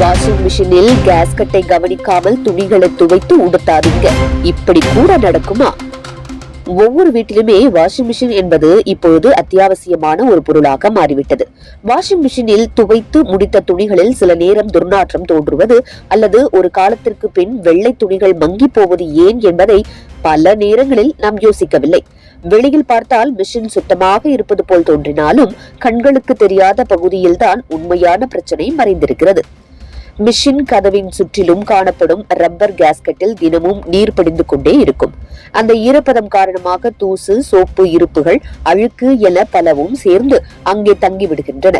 Washing மிஷினில் கேஸ்கட்டை கவனிக்காமல் துணிகளை துவைத்து உடுத்தாதீங்க. இப்படி கூட நடக்குமா? ஒவ்வொரு வீட்டிலுமே வாஷிங் மிஷின் என்பது இப்பொழுது அத்தியாவசியமான ஒரு பொருளாக மாறிவிட்டது. வாஷிங் மிஷினில் துவைத்து முடித்த துணிகளில் சில நேரம் துர்நாற்றம் தோன்றுவது அல்லது ஒரு காலத்திற்கு பின் வெள்ளை துணிகள் மங்கி போவது ஏன் என்பதை பல நேரங்களில் நாம் யோசிக்கவில்லை. வெளியில் பார்த்தால் மிஷின் சுத்தமாக இருப்பது போல் தோன்றினாலும் கண்களுக்கு தெரியாத பகுதியில்தான் உண்மையான பிரச்சனை மறைந்திருக்கிறது. மிஷின் கதவின் சுற்றிலும் காணப்படும் ரப்பர் கேஸ்கட்டில் தினமும் நீர் படிந்து கொண்டே இருக்கும். அந்த ஈரப்பதம் காரணமாக தூசு சோப்பு இருப்புகள் அழுக்கு என பலவும் சேர்ந்து அங்கே தங்கிவிடுகின்றன.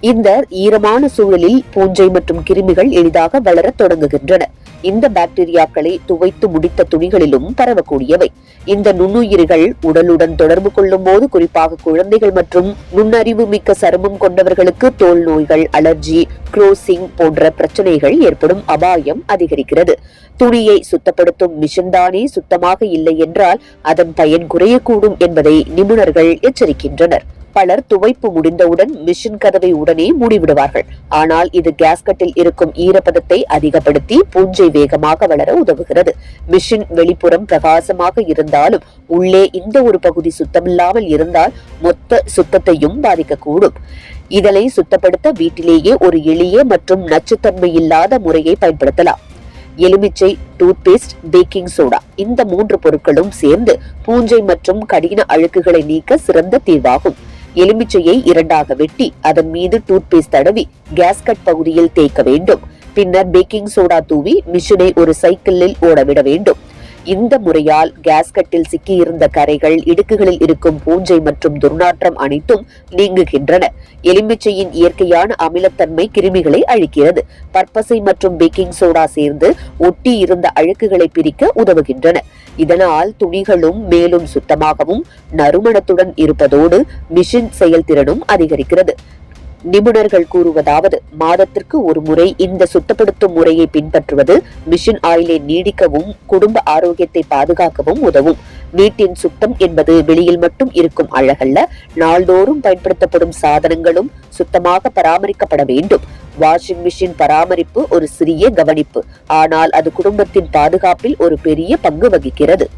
இந்த ஈரமான சூழலில் பூஞ்சை மற்றும் கிருமிகள் எளிதாக வளரத் தொடங்குகின்றன. இந்த பாக்டீரியாக்களை துவைத்து முடித்த துணிகளிலும் பரவக்கூடியவை. இந்த நுண்ணுயிர்கள் உடலுடன் தொடர்பு கொள்ளும் போது குறிப்பாக குழந்தைகள் மற்றும் நுண்ணறிவு மிக்க சருமம் கொண்டவர்களுக்கு தோல் நோய்கள் அலர்ஜி குரோசிங் போன்ற பிரச்சனைகள் ஏற்படும் அபாயம் அதிகரிக்கிறது. துணியை சுத்தப்படுத்தும் மிஷின் தானே சுத்தமாக இல்லை என்றால் அதன் பயன் குறையக்கூடும் என்பதை நிபுணர்கள் எச்சரிக்கின்றனர். பலர் துவைப்பு முடிந்தவுடன் மிஷின் கதவை உடனே மூடிவிடுவார்கள். ஆனால் இது கேஸ்கட்டில் இருக்கும் ஈரப்பதத்தை அதிகப்படுத்தி பூஞ்சை வேகமாக வளர உதவுகிறது. மிஷின் வெளிப்புறம் பிரகாசமாக இருந்தாலும் உள்ளே இந்த ஒரு பகுதி சுத்தமில்லாமல் இருந்தால் மொத்த சுத்தத்தையும் பாதிக்கக்கூடும். இதனை சுத்தப்படுத்த வீட்டிலேயே ஒரு எளிய மற்றும் நச்சுத்தன்மை இல்லாத முறையை பயன்படுத்தலாம். எலுமிச்சை டூத்பேஸ்ட் பேக்கிங் சோடா இந்த மூன்று பொருட்களும் சேர்ந்து பூஞ்சை மற்றும் கடின அழுக்குகளை நீக்க சிறந்த தீர்வாகும். எலுமிச்சையை இரண்டாக வெட்டி அதன் மீது டூத்பேஸ்ட் தடவி கேஸ்கட் பகுதியில் தேய்க்க வேண்டும். பின்னர் பேக்கிங் சோடா தூவி மிஷினை ஒரு சைக்கிளில் ஓடவிட வேண்டும். இந்த முறையால் கேஸ்கட்டில் சிக்கியிருந்த கரைகள் இடுக்குகளில் இருக்கும் பூஞ்சை மற்றும் துர்நாற்றம் அனைத்தும் நீங்குகின்றன. எலுமிச்சையின் இயற்கையான அமிலத்தன்மை கிருமிகளை அழிக்கிறது. பற்பசை மற்றும் பேக்கிங் சோடா சேர்ந்து ஒட்டி இருந்த அழுக்குகளை பிரிக்க உதவுகின்றன. இதனால் துணிகளும் மேலும் சுத்தமாகவும் நறுமணத்துடன் இருப்பதோடு மிஷின் செயல்திறனும் அதிகரிக்கிறது. நிபுணர்கள் கூறுவதாவது மாதத்திற்கு ஒரு முறை இந்த சுத்தப்படுத்தும் முறையை பின்பற்றுவது மிஷின் ஆயிலை நீடிக்கவும் குடும்ப ஆரோக்கியத்தை பாதுகாக்கவும் உதவும். வீட்டின் சுத்தம் என்பது வெளியில் மட்டும் இருக்கும் அழகல்ல நாள்தோறும் பயன்படுத்தப்படும் சாதனங்களும் சுத்தமாக பராமரிக்கப்பட வேண்டும். வாஷிங் மிஷின் பராமரிப்பு ஒரு சிறிய கவனிப்பு. ஆனால் அது குடும்பத்தின் பாதுகாப்பில் ஒரு பெரிய பங்கு வகிக்கிறது.